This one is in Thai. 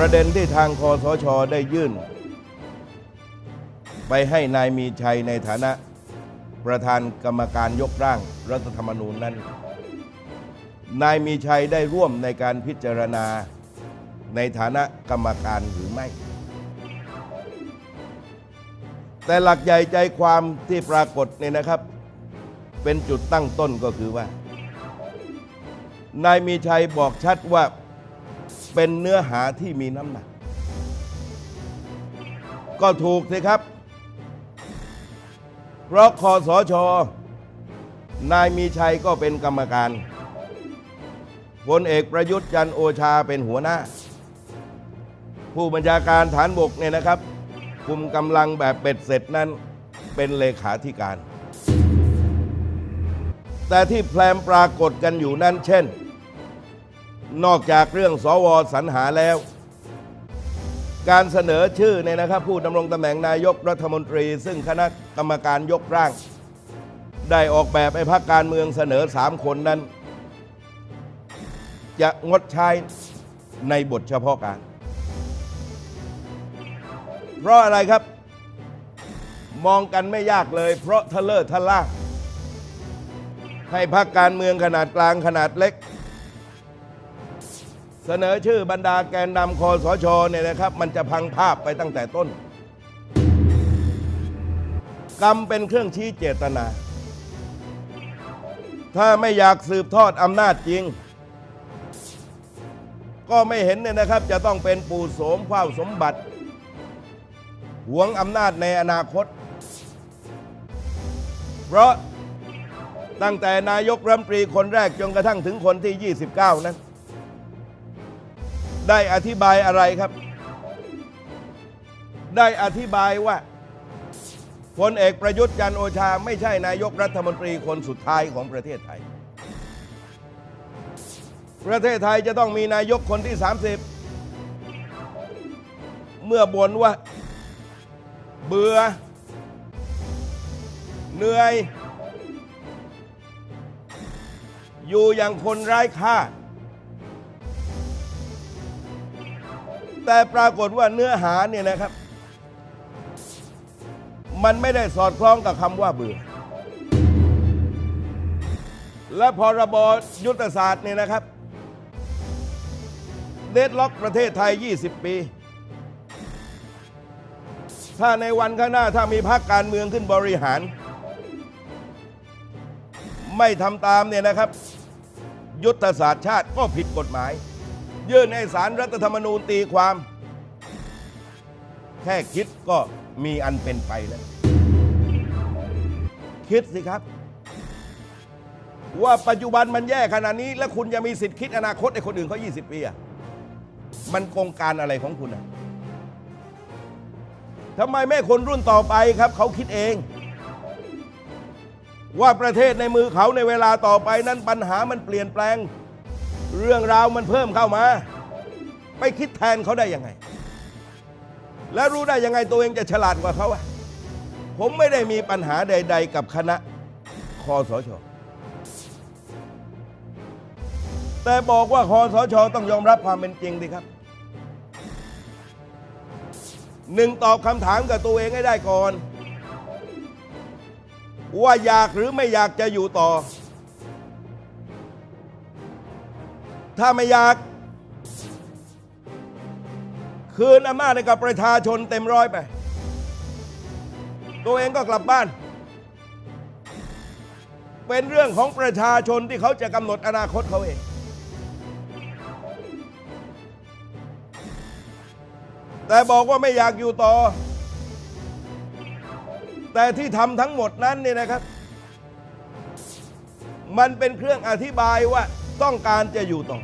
ประเด็นที่ทางคอสชได้ยื่น ไปให้นายมีชัยในฐานะประธานกรรมการยกร่างรัฐธรรมนูญนั้น นายมีชัยได้ร่วมในการพิจารณาในฐานะกรรมการหรือไม่ แต่หลักใหญ่ใจความที่ปรากฏเนี่ยนะครับ เป็นจุดตั้งต้นก็คือว่า นายมีชัยบอกชัดว่า เป็นเนื้อหาที่มีน้ำหนัก ก็ถูกสิครับ เพราะคอสช นายมีชัยก็เป็นกรรมการพลเอกประยุทธ์จันโอชาเป็นหัวหน้า ผู้บัญชาการฐานบกเนี่ยนะครับ คุมกำลังแบบเป็ดเสร็จนั้นเป็นเลขาธิการ แต่ที่แพรมปรากฏกันอยู่นั้นเช่น นอกจากเรื่องสวสรรหาแล้ว การเสนอชื่อเนี่ยนะครับ ผู้ดำรงตำแหน่งนายกรัฐมนตรี ซึ่งคณะกรรมการยกร่าง ได้ออกแบบให้พรรคการเมืองเสนอสามคนนั้น จะงดใช้ในบทเฉพาะการ เพราะอะไรครับ มองกันไม่ยากเลย เพราะทะเลอร์ทะล่าให้พรรคการเมืองขนาดกลางขนาดเล็ก เสนอชื่อบรรดาแกนนำคอสชเนี่ยนะครับ มันจะพังภาพไปตั้งแต่ต้น กรรมเป็นเครื่องชี้เจตนา ถ้าไม่อยากสืบทอดอำนาจจริง ก็ไม่เห็นเนี่ยนะครับ จะต้องเป็นปู่โสมเฝ้าสมบัติหวงอำนาจในอนาคต เพราะตั้งแต่นายกรัฐมนตรีคนแรกจนกระทั่งถึงคนที่ 29 นั้น ได้อธิบายอะไรครับ ได้อธิบายว่าพลเอกประยุทธ์จันโอชาไม่ใช่นายกรัฐมนตรีคนสุดท้ายของประเทศไทย ประเทศไทยจะต้องมีนายกคนที่ 30 เมื่อบ่นว่า เบื่อ เหนื่อย อยู่อย่างคนไร้ค่า แต่ปรากฏว่าเนื้อหาเนี่ยนะครับ มันไม่ได้สอดคล้องกับคำว่าเบื่อ และพรบยุทธศาสตร์เนี่ยนะครับ เดดล็อกประเทศไทย 20 ปี ถ้าในวันข้างหน้าถ้ามีพรรคการเมืองขึ้นบริหาร ไม่ทำตามเนี่ยนะครับ ยุทธศาสตร์ชาติก็ผิดกฎหมาย ยื่นให้สารรัฐธรรมนูญตีความ แค่คิดก็มีอันเป็นไปแล้ว คิดสิครับ ว่าปัจจุบันมันแย่ขนาดนี้ แล้วคุณจะมีสิทธิ์คิดอนาคตให้คนอื่นเขา20 ปีอะมันโกงการอะไรของคุณอะทำไมไม่คนรุ่นต่อไปครับ เขาคิดเอง ว่าประเทศในมือเขาในเวลาต่อไปนั้นปัญหามันเปลี่ยนแปลง เรื่องราวมันเพิ่มเข้ามา ไปคิดแทนเขาได้ยังไง แล้วรู้ได้ยังไงตัวเองจะฉลาดกว่าเขาอะผมไม่ได้มีปัญหาใด ๆ กับคณะคอสช แต่บอกว่าคอสช ต้องยอมรับความเป็นจริงดิครับหนึ่งตอบคำถามกับตัวเองให้ได้ก่อน ว่าอยากหรือไม่อยากจะอยู่ต่อ ถ้าไม่อยาก คืนอำนาจให้กับประชาชนเต็มร้อยไป ตัวเองก็กลับบ้าน เป็นเรื่องของประชาชนที่เขาจะกำหนดอนาคตเขาเอง แต่บอกว่าไม่อยากอยู่ต่อ แต่ที่ทำทั้งหมดนั้นเนี่ยนะครับ มันเป็นเครื่องอธิบายว่า ต้องการจะอยู่ต่อ